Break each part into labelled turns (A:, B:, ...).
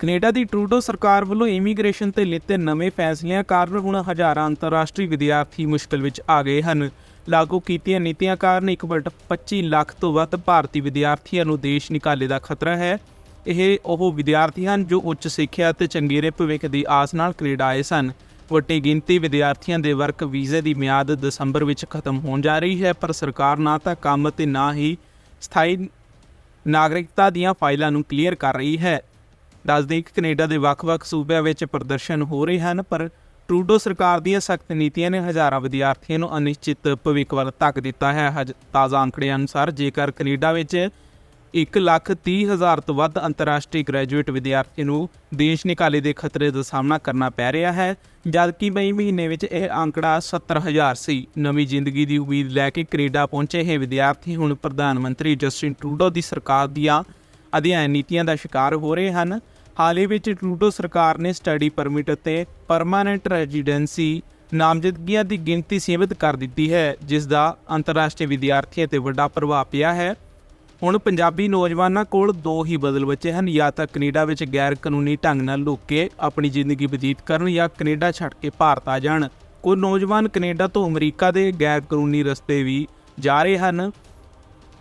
A: Canada ਦੀ Trudeau ਸਰਕਾਰ ਵੱਲੋਂ immigration ਤੇ ਲਿੱਤੇ ਨਵੇਂ ਫੈਸਲਿਆਂ ਕਾਰਨ ਹੁਣ ਹਜ਼ਾਰਾਂ ਅੰਤਰਰਾਸ਼ਟਰੀ ਵਿਦਿਆਰਥੀ ਮੁਸ਼ਕਲ ਵਿੱਚ ਆ ਗਏ ਹਨ। ਲਾਗੂ ਕੀਤੀਆਂ ਨੀਤੀਆਂ ਕਾਰਨ 1.25 ਲੱਖ ਤੋਂ ਵੱਧ ਭਾਰਤੀ ਵਿਦਿਆਰਥੀਆਂ ਨੂੰ ਦੇਸ਼ ਨਿਕਾਲੇ ਦਾ ਖਤਰਾ ਹੈ। ਇਹ ਉਹ ਵਿਦਿਆਰਥੀ ਹਨ ਜੋ ਉੱਚ ਸਿੱਖਿਆ ਅਤੇ ਚੰਗੇਰੇ ਭਵਿੱਖ ਦੀ ਆਸ ਨਾਲ ਕੈਨੇਡਾ ਆਏ ਸਨ। ਵੱਡੀ ਗਿਣਤੀ ਵਿਦਿਆਰਥੀਆਂ ਦੇ ਵਰਕ ਵੀਜ਼ੇ ਦੀ ਮਿਆਦ ਦਸੰਬਰ ਵਿੱਚ ਖਤਮ ਹੋਣ ਜਾ ਰਹੀ ਹੈ, ਪਰ ਸਰਕਾਰ ਨਾ ਤਾਂ ਕੰਮ ਤੇ ਨਾ ਹੀ ਸਥਾਈ ਨਾਗਰਿਕਤਾ ਦੀਆਂ ਫਾਈਲਾਂ ਨੂੰ ਕਲੀਅਰ ਕਰ ਰਹੀ ਹੈ। ਦੱਸਦੇ ਕਿ ਕੈਨੇਡਾ ਦੇ ਵੱਖ-ਵੱਖ ਸੂਬਿਆਂ ਵਿੱਚ ਪ੍ਰਦਰਸ਼ਨ ਹੋ ਰਹੇ ਹਨ, ਪਰ ਟਰੂਡੋ ਸਰਕਾਰ ਦੀਆਂ ਸਖਤ ਨੀਤੀਆਂ ਨੇ ਹਜ਼ਾਰਾਂ ਵਿਦਿਆਰਥੀਆਂ ਨੂੰ ਅਨਿਸ਼ਚਿਤ ਭਵਿੱਖ ਵੱਲ ਧੱਕ ਦਿੱਤਾ ਹੈ। ਹਜ- ਤਾਜ਼ਾ ਅੰਕੜੇ ਅਨੁਸਾਰ, ਜੇਕਰ ਕੈਨੇਡਾ ਵਿੱਚ 1 ਲੱਖ 30 ਹਜ਼ਾਰ ਤੋਂ ਵੱਧ ਅੰਤਰਰਾਸ਼ਟਰੀ ਗ੍ਰੈਜੂਏਟ ਵਿਦਿਆਰਥੀ ਨੂੰ ਦੇਸ਼ ਨਿਕਾਲੇ ਦੇ ਖਤਰੇ ਦਾ ਸਾਹਮਣਾ ਕਰਨਾ ਪੈ ਰਿਹਾ ਹੈ, ਜਦਕਿ ਮਈ ਮਹੀਨੇ ਵਿੱਚ ਇਹ ਅੰਕੜਾ 70 ਹਜ਼ਾਰ ਸੀ। ਨਵੀਂ ਜ਼ਿੰਦਗੀ ਦੀ ਉਮੀਦ ਲੈ ਕੇ ਕੈਨੇਡਾ ਪਹੁੰਚੇ ਇਹ ਵਿਦਿਆਰਥੀ ਹੁਣ ਪ੍ਰਧਾਨ ਮੰਤਰੀ ਜਸਟਿਨ ਟਰੂਡੋ ਦੀ ਸਰਕਾਰ ਦੀਆਂ ਅਧਿਐਨ ਨੀਤੀਆਂ ਦਾ ਸ਼ਿਕਾਰ ਹੋ ਰਹੇ ਹਨ। ਹਾਲ ਹੀ ਵਿੱਚ ਟਰੂਡੋ ਸਰਕਾਰ ਨੇ ਸਟੱਡੀ ਪਰਮਿਟ ਅਤੇ ਪਰਮਾਨੈਂਟ ਰੈਜ਼ੀਡੈਂਸੀ ਨਾਮਜ਼ਦਗੀਆਂ ਦੀ ਗਿਣਤੀ ਸੀਮਿਤ ਕਰ ਦਿੱਤੀ ਹੈ, ਜਿਸ ਦਾ ਅੰਤਰਰਾਸ਼ਟਰੀ ਵਿਦਿਆਰਥੀਆਂ ਤੇ ਵੱਡਾ ਪ੍ਰਭਾਵ ਪਿਆ ਹੈ। ਹੁਣ ਪੰਜਾਬੀ ਨੌਜਵਾਨਾਂ ਕੋਲ ਦੋ ਹੀ ਬਦਲ ਬਚੇ ਹਨ, ਜਾਂ ਤਾਂ ਕੈਨੇਡਾ ਵਿੱਚ ਗੈਰ ਕਾਨੂੰਨੀ ਢੰਗ ਨਾਲ ਲੁੱਕ ਕੇ ਆਪਣੀ ਜ਼ਿੰਦਗੀ ਬਤੀਤ ਕਰਨ ਜਾਂ ਕੈਨੇਡਾ ਛੱਡ ਕੇ ਭਾਰਤ ਆ ਜਾਣ। ਕੁਝ ਨੌਜਵਾਨ ਕੈਨੇਡਾ ਤੋਂ ਅਮਰੀਕਾ ਦੇ ਗੈਰ ਕਾਨੂੰਨੀ ਰਸਤੇ ਵੀ ਜਾ ਰਹੇ ਹਨ।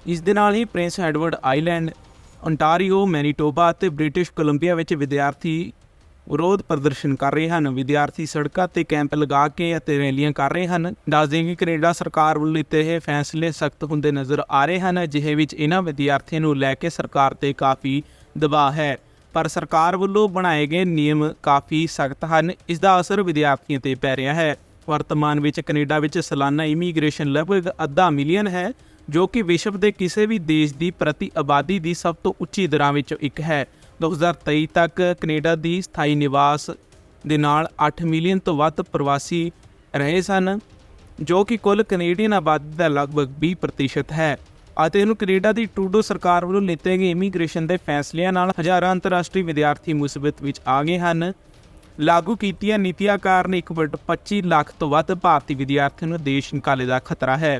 A: ਇਸ ਦੇ ਨਾਲ ਹੀ Prince Edward Island ontario Manitoba ਅਤੇ ਬ੍ਰਿਟਿਸ਼ ਕੋਲੰਬੀਆ ਵਿੱਚ ਵਿਦਿਆਰਥੀ ਵਿਰੋਧ ਪ੍ਰਦਰਸ਼ਨ ਕਰ ਰਹੇ ਹਨ। ਵਿਦਿਆਰਥੀ ਸੜਕਾਂ ਤੇ ਕੈਂਪ ਲਗਾ ਕੇ ਅਤੇ ਰੈਲੀਆਂ ਕਰ ਰਹੇ ਹਨ। ਦੱਸ ਦੇਈਏ ਕਿ ਕੈਨੇਡਾ ਸਰਕਾਰ ਵੱਲੋਂ ਲਿੱਤੇ ਇਹ ਫੈਸਲੇ ਸਖਤ ਹੁੰਦੇ ਨਜ਼ਰ ਆ ਰਹੇ ਹਨ, ਜਿਹੇ ਵਿੱਚ ਇਹਨਾਂ ਵਿਦਿਆਰਥੀਆਂ ਨੂੰ ਲੈ ਕੇ ਸਰਕਾਰ ਤੇ ਕਾਫੀ ਦਬਾਅ ਹੈ। ਪਰ ਸਰਕਾਰ ਵੱਲੋਂ ਬਣਾਏ ਗਏ ਨਿਯਮ ਕਾਫੀ ਸਖਤ ਹਨ। ਇਸ ਦਾ ਅਸਰ ਵਿਦਿਆਰਥੀਆਂ ਤੇ ਪੈ ਰਿਹਾ ਹੈ। ਵਰਤਮਾਨ ਵਿੱਚ ਕੈਨੇਡਾ ਵਿੱਚ ਸਾਲਾਨਾ ਇਮੀਗ੍ਰੇਸ਼ਨ ਲਗਭਗ ਅੱਧਾ ਮਿਲੀਅਨ ਹੈ। ਜੋ ਕਿ ਵਿਸ਼ਵ ਦੇ ਕਿਸੇ ਵੀ ਦੇਸ਼ ਦੀ ਪ੍ਰਤੀ ਆਬਾਦੀ ਦੀ ਸਭ ਤੋਂ ਉੱਚੀ ਦਰਾਂ ਵਿੱਚੋਂ ਇੱਕ ਹੈ। 2023 ਤੱਕ ਕੈਨੇਡਾ ਦੀ ਸਥਾਈ ਨਿਵਾਸ ਦੇ ਨਾਲ 8 ਮਿਲੀਅਨ ਤੋਂ ਵੱਧ ਪ੍ਰਵਾਸੀ ਰਹੇ ਸਨ, ਜੋ ਕਿ ਕੁੱਲ ਕੈਨੇਡੀਅਨ ਆਬਾਦੀ ਦਾ ਲਗਭਗ 20% ਹੈ ਅਤੇ ਇਹਨੂੰ ਕੈਨੇਡਾ ਦੀ ਟੂਡੋ ਸਰਕਾਰ ਵੱਲੋਂ ਲਿੱਤੇ ਗਏ ਇਮੀਗ੍ਰੇਸ਼ਨ ਦੇ ਫੈਸਲਿਆਂ ਨਾਲ ਹਜ਼ਾਰਾਂ ਅੰਤਰਰਾਸ਼ਟਰੀ ਵਿਦਿਆਰਥੀ ਮੁਸੀਬਤ ਵਿੱਚ ਆ ਗਏ ਹਨ। ਲਾਗੂ ਕੀਤੀਆਂ ਨੀਤੀਆਂ ਕਾਰਨ 1.25 ਲੱਖ ਤੋਂ ਵੱਧ ਭਾਰਤੀ ਵਿਦਿਆਰਥੀਆਂ ਨੂੰ ਦੇਸ਼ ਨਿਕਾਲੇ ਦਾ ਖਤਰਾ ਹੈ।